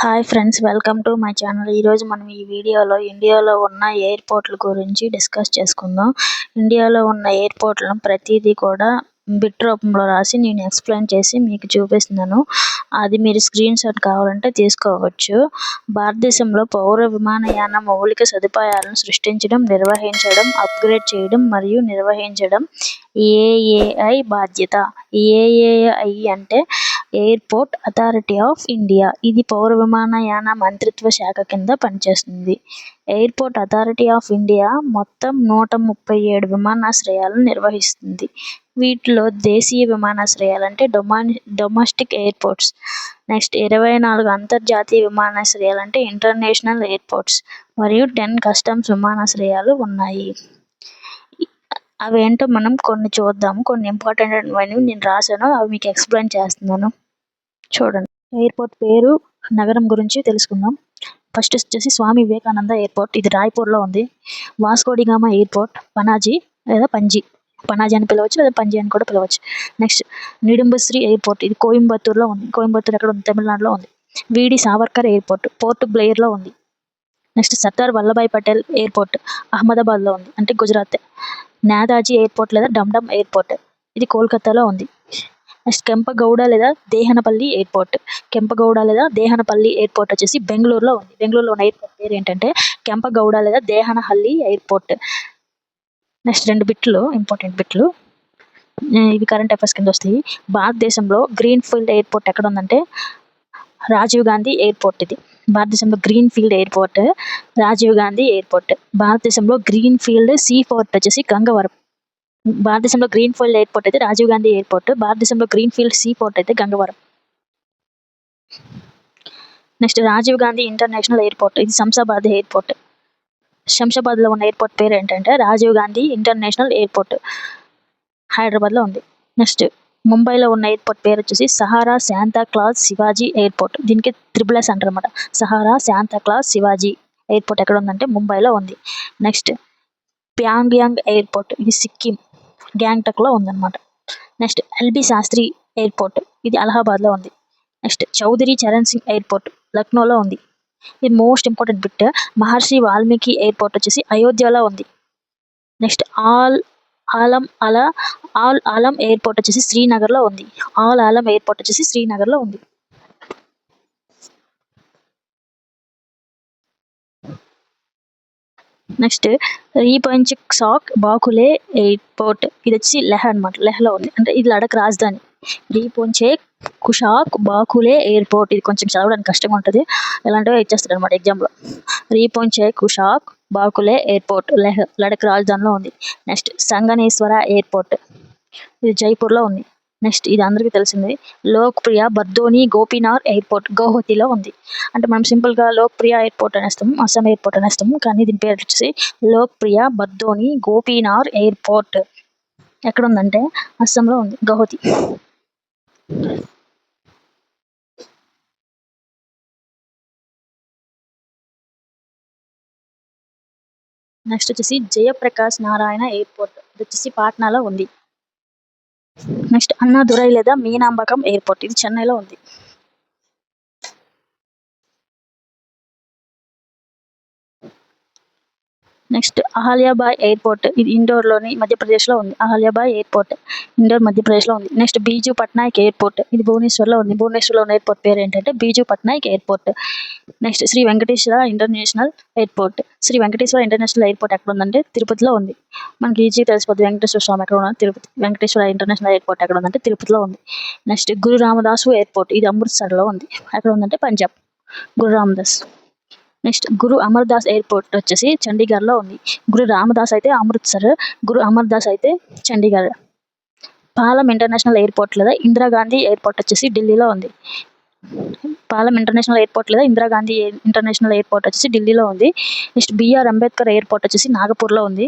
Hi friends welcome to my channel ఈరోజు మనం ఈ వీడియోలో ఇండియాలో ఉన్న ఎయిర్పోర్ట్ల గురించి డిస్కస్ చేసుకుందాం. ఇండియాలో ఉన్న ఎయిర్పోర్ట్లను ప్రతిదీ కూడా బిట్ రూపంలో రాసి నేను ఎక్స్ప్లెయిన్ చేసి మీకు చూపిస్తున్నాను. అది మీరు స్క్రీన్ షాట్ కావాలంటే తీసుకోవచ్చు. భారతదేశంలో పౌర విమానయాన మౌలిక సదుపాయాలను సృష్టించడం నిర్వహించడం అప్గ్రేడ్ చేయడం మరియు నిర్వహించడం ఏఏఐ బాధ్యత. ఏఏఐ అంటే ఎయిర్పోర్ట్ అథారిటీ ఆఫ్ ఇండియా ఇది పౌర విమానయాన మంత్రిత్వ శాఖ కింద పనిచేస్తుంది. ఎయిర్పోర్ట్ అథారిటీ ఆఫ్ ఇండియా మొత్తం నూట ముప్పై ఏడు విమానాశ్రయాలను నిర్వహిస్తుంది. వీటిలో దేశీయ విమానాశ్రయాలు అంటే డొమాని డొమెస్టిక్ ఎయిర్పోర్ట్స్. నెక్స్ట్ ఇరవై నాలుగు అంతర్జాతీయ విమానాశ్రయాలు అంటే ఇంటర్నేషనల్ ఎయిర్పోర్ట్స్ మరియు టెన్ కస్టమ్స్ విమానాశ్రయాలు ఉన్నాయి. అవేంటో మనం కొన్ని చూద్దాము కొన్ని ఇంపార్టెంట్ అయినవి నేను రాశాను. అవి మీకు ఎక్స్ప్లెయిన్ చేస్తున్నాను. చూడండి. ఎయిర్పోర్ట్ పేరు నగరం గురించి తెలుసుకుందాం. ఫస్ట్ వచ్చేసి స్వామి వివేకానంద ఎయిర్పోర్ట్. ఇది రాయ్పూర్లో ఉంది. వాస్కోడిగామా ఎయిర్పోర్ట్ పనాజీ లేదా పంజీ. పనాజీ అని పిలవచ్చు లేదా పంజీ అని కూడా పిలవచ్చు. Next Nidumbashri airport. ఇది కోయంబత్తూర్లో ఉంది. కోయంబత్తూర్ ఎక్కడ ఉంది? తమిళనాడులో ఉంది. వీడి సావర్కర్ ఎయిర్పోర్ట్. పోర్ట్ బ్లేయర్లో ఉంది. నెక్స్ట్ సర్దార్ వల్లభాయ్ పటేల్ ఎయిర్పోర్ట్ అహ్మదాబాద్లో ఉంది. అంటే గుజరాత్. నేదాజీ ఎయిర్పోర్ట్ లేదా డమ్డమ్ ఎయిర్పోర్ట్. ఇది కోల్కతాలో ఉంది. నెక్స్ట్ కెంపగౌడ లేదా దేహనపల్లి ఎయిర్పోర్ట్. కెంపగౌడ లేదా దేహనపల్లి ఎయిర్పోర్ట్ వచ్చేసి బెంగళూరులో ఉంది. బెంగళూరులో ఉన్న ఎయిర్పోర్ట్ పేరు ఏంటంటే కెంపగౌడ లేదా దేహనహల్లి ఎయిర్పోర్ట్. నెక్స్ట్ రెండు బిట్లు ఇంపార్టెంట్ బిట్లు. ఇవి కరెంట్ అఫైర్స్ కింద వస్తాయి. భారతదేశంలో గ్రీన్ ఫీల్డ్ ఎయిర్పోర్ట్ ఎక్కడ ఉందంటే రాజీవ్ గాంధీ ఎయిర్పోర్ట్ ఇది. భారతదేశంలో green field airport Rajiv Gandhi airport. భారతదేశంలో గ్రీన్ ఫీల్డ్ సీ ఫోర్ట్ వచ్చేసి గంగవరం. భారతదేశంలో గ్రీన్ ఫీల్డ్ ఎయిర్పోర్ట్ అయితే రాజీవ్ గాంధీ ఎయిర్పోర్ట్. భారతదేశంలో గ్రీన్ ఫీల్డ్ సీ ఫోర్ట్ అయితే Gangavaram. Next Rajiv Gandhi international airport ఇది శంసాబాద్ ఎయిర్పోర్ట్. శంషాబాద్లో ఉన్న ఎయిర్పోర్ట్ పేరు ఏంటంటే రాజీవ్ గాంధీ ఇంటర్నేషనల్ ఎయిర్పోర్ట్. హైదరాబాద్లో ఉంది. నెక్స్ట్ ముంబైలో ఉన్న ఎయిర్పోర్ట్ పేరు వచ్చేసి Sahara Shanta class Shivaji airport. దీనికి త్రిబుల్ ఎస్ అంటారు అనమాట Sahara Shanta class Shivaji airport ఎక్కడ ఉందంటే ముంబైలో ఉంది. Next Pakyong airport. ఇది సిక్కిం గ్యాంగ్టక్లో ఉందన్నమాట. Next L B Shastri airport. ఇది అలహాబాద్లో ఉంది. నెక్స్ట్ చౌదరి చరణ్ సింగ్ ఎయిర్పోర్ట్ లక్నోలో ఉంది. ఇది most important bit Maharshi Valmiki airport వచ్చేసి అయోధ్యలో ఉంది. నెక్స్ట్ ఆల్ ఆలం అలా ఆల్ ఆలం ఎయిర్పోర్ట్ వచ్చేసి శ్రీనగర్లో ఉంది. ఆల్ ఆలం ఎయిర్పోర్ట్ వచ్చేసి శ్రీనగర్లో ఉంది. నెక్స్ట్ రీపంచ్ సాక్ బాకులే ఎయిర్పోర్ట్ ఇది వచ్చి లెహ్ అనమాట లెహ్లో ఉంది. అంటే ఇది లడక్ రాజధాని. రీపోంచే కుషాక్ బాకులే ఎయిర్పోర్ట్. ఇది కొంచెం చదవడానికి కష్టంగా ఉంటుంది. ఇలాంటివి ఇచ్చేస్తారు అనమాట ఎగ్జామ్లో. రీపోంచే కుషాక్ బాకులే ఎయిర్పోర్ట్. లెహ్ లడక్ రాజధానిలో ఉంది. Next Sanganeshwara airport. ఇది జైపూర్లో ఉంది. నెక్స్ట్ ఇది అందరికీ తెలిసింది. లోక్ప్రియ బర్దోని గోపీనాథ్ ఎయిర్పోర్ట్ గౌహతిలో ఉంది. అంటే మనం సింపుల్గా లోక్ప్రియ ఎయిర్పోర్ట్ అనేస్తాము అస్సాం ఎయిర్పోర్ట్ అనేస్తాము కానీ దీని పేరు వచ్చేసి లోక్ప్రియ బర్దోని గోపీనాథ్ ఎయిర్పోర్ట్. ఎక్కడ ఉందంటే అస్సాంలో ఉంది గౌహతి. నెక్స్ట్ వచ్చేసి జయప్రకాష్ నారాయణ ఎయిర్పోర్ట్. ఇది వచ్చేసి పాట్నాలో ఉంది. నెక్స్ట్ అన్నాదురై లేదా మీనాంబకం ఎయిర్పోర్ట్. ఇది చెన్నైలో ఉంది. నెక్స్ట్ అహల్యాబాయ్ ఎయిర్పోర్ట్ ఇది ఇండోర్లోని మధ్యప్రదేశ్లో ఉంది. అహల్యాబాయ్ ఎయిర్పోర్ట్ ఇండోర్ మధ్యప్రదేశ్లో ఉంది. నెక్స్ట్ బీజు పట్నాయక్ ఎయిర్పోర్ట్ ఇది భువనేశ్వర్లో ఉంది. భువనేశ్వర్లో ఉన్న ఎయిర్పోర్ట్ పేరు ఏంటంటే Biju Patnaik airport next Sri Venkateswara international airport Sri Venkateswara international airport ఎక్కడ ఉందంటే తిరుపతిలో ఉంది. మనకి ఈజీ తెలిసిపోతుంది వెంకటేశ్వర స్వామి ఎక్కడ ఉన్నది తిరుపతి. వెంకటేశ్వర ఇంటర్నేషనల్ ఎయిర్పోర్ట్ ఎక్కడ ఉందంటే తిరుపతిలో ఉంది. నెక్స్ట్ గురు రామదాసు ఎయిర్పోర్ట్ ఇది అమృత్సర్లో ఉంది. ఎక్కడ ఉందంటే పంజాబ్ గురు రామదాస్ నెక్స్ట్ గురు అమర్దాస్ ఎయిర్పోర్ట్ వచ్చేసి చండీగఢ్లో ఉంది. గురు రామదాస్ అయితే అమృత్సర్ గురు అమర్దాస్ అయితే చండీగఢ్. పాలం ఇంటర్నేషనల్ ఎయిర్పోర్ట్ లేదా ఇందిరాగాంధీ ఎయిర్పోర్ట్ వచ్చేసి ఢిల్లీలో ఉంది. పాలం ఇంటర్నేషనల్ ఎయిర్పోర్ట్ లేదా ఇందిరాగాంధీ ఇంటర్నేషనల్ ఎయిర్పోర్ట్ వచ్చేసి ఢిల్లీలో ఉంది. నెక్స్ట్ బిఆర్ అంబేద్కర్ ఎయిర్పోర్ట్ వచ్చేసి నాగపూర్లో ఉంది.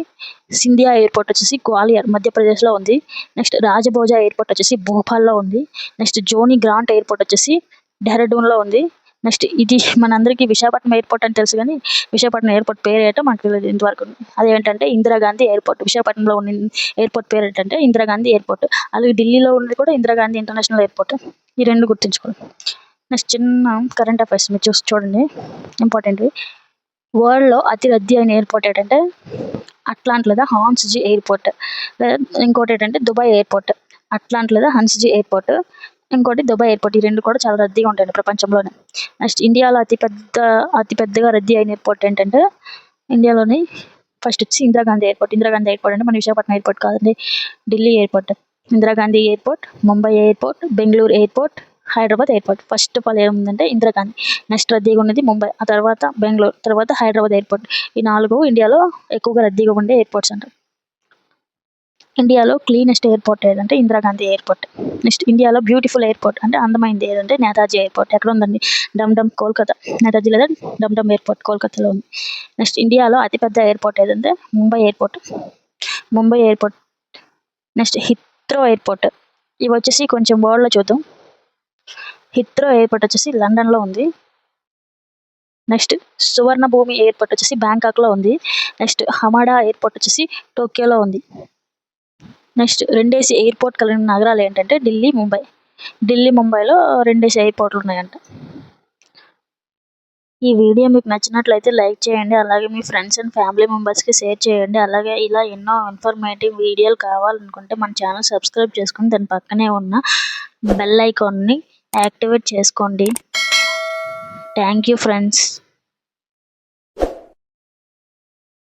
సింధియా ఎయిర్పోర్ట్ వచ్చేసి గ్వాలియర్ మధ్యప్రదేశ్లో ఉంది. నెక్స్ట్ రాజభోజా ఎయిర్పోర్ట్ వచ్చేసి భోపాల్లో ఉంది. నెక్స్ట్ జోని గ్రాంట్ ఎయిర్పోర్ట్ వచ్చేసి డెహ్రాడూన్లో ఉంది. నెక్స్ట్ ఇది మనందరికీ విశాఖపట్నం ఎయిర్పోర్ట్ అని తెలుసు కానీ విశాఖపట్నం ఎయిర్పోర్ట్ పేరు ఏంటో మనకు తెలియదు ఇంతవరకు. అదేంటంటే ఇందిరాగాంధీ ఎయిర్పోర్ట్. విశాఖపట్నంలో ఉన్న ఎయిర్పోర్ట్ పేరు ఏంటంటే ఇందిరాగాంధీ ఎయిర్పోర్ట్. అలాగే ఢిల్లీలో ఉన్నది కూడా ఇందిరాగాంధీ ఇంటర్నేషనల్ ఎయిర్పోర్ట్. ఈ రెండు గుర్తుంచుకోండి. నెక్స్ట్ చిన్న కరెంట్ అఫైర్స్ మీరు చూసి చూడండి. ఇంపార్టెంట్వి వరల్డ్లో అతి రద్దీ అయిన ఎయిర్పోర్ట్ ఏంటంటే అట్లాంట్ లేదా హాన్స్జీ ఎయిర్పోర్ట్ లేదా ఇంకోటి ఏంటంటే దుబాయ్ ఎయిర్పోర్ట్ అట్లాంట్ లేదా హన్స్జీ ఎయిర్పోర్ట్ ఇంకోటి దుబాయ్ ఎయిర్పోర్ట్. ఈ రెండు కూడా చాలా రద్దీగా ఉంటాయండి ప్రపంచంలోనే. నెక్స్ట్ ఇండియాలో అతి పెద్ద రద్దీ అయిన ఎయిర్పోర్ట్ ఏంటంటే ఇండియాలోని ఫస్ట్ వచ్చి ఇందిరాగాంధీ ఎయిర్పోర్ట్. ఇందిరాగాంధీ ఎయిర్పోర్ట్ అంటే మన విశాఖపట్నం ఎయిర్పోర్ట్ కాదండి Delhi airport. Indira Gandhi airport Mumbai airport Bengaluru airport Hyderabad airport. First of all ఏముందంటే ఇందిరాగాంధీ నెక్స్ట్ రద్దీగా ఉన్నది ముంబై ఆ తర్వాత బెంగళూరు తర్వాత హైదరాబాద్ ఎయిర్పోర్ట్. ఈ నాలుగు ఇండియాలో ఎక్కువగా రద్దీగా ఉండే ఎయిర్పోర్ట్స్ అంటారు ఇండియాలో క్లీనెస్ట్ ఎయిర్పోర్ట్ ఏదంటే ఇందిరాగాంధీ ఎయిర్పోర్ట్. నెక్స్ట్ ఇండియాలో బ్యూటిఫుల్ ఎయిర్పోర్ట్ అంటే అందమైంది ఏదంటే నేతాజీ ఎయిర్పోర్ట్. ఎక్కడ ఉందండి డమ్ డమ్ కోల్కతా. నేతాజీ లేదా డమ్ డమ్ ఎయిర్పోర్ట్ కోల్కతాలో ఉంది. నెక్స్ట్ ఇండియాలో అతిపెద్ద ఎయిర్పోర్ట్ ఏదంటే Mumbai airport. Mumbai airport. Next Heathrow airport. ఇవి వచ్చేసి కొంచెం వరల్డ్లో చూద్దాం. హిత్రో ఎయిర్పోర్ట్ వచ్చేసి లండన్లో ఉంది. నెక్స్ట్ సువర్ణభూమి ఎయిర్పోర్ట్ వచ్చేసి బ్యాంకాక్లో ఉంది. నెక్స్ట్ హమాడా ఎయిర్పోర్ట్ వచ్చేసి టోక్యోలో ఉంది. నెక్స్ట్ రెండేసి ఎయిర్పోర్ట్ కలిగిన నగరాలు ఏంటంటే ఢిల్లీ ముంబై. ఢిల్లీ ముంబైలో రెండేసి ఎయిర్పోర్ట్లు ఉన్నాయంట. ఈ వీడియో మీకు నచ్చినట్లయితే లైక్ చేయండి అలాగే మీ ఫ్రెండ్స్ అండ్ ఫ్యామిలీ మెంబర్స్కి షేర్ చేయండి. అలాగే ఇలా ఎన్నో ఇన్ఫర్మేటివ్ వీడియోలు కావాలనుకుంటే మన ఛానల్ సబ్స్క్రైబ్ చేసుకుని దాని పక్కనే ఉన్న బెల్ ఐకాన్ని యాక్టివేట్ చేసుకోండి. Thank you friends.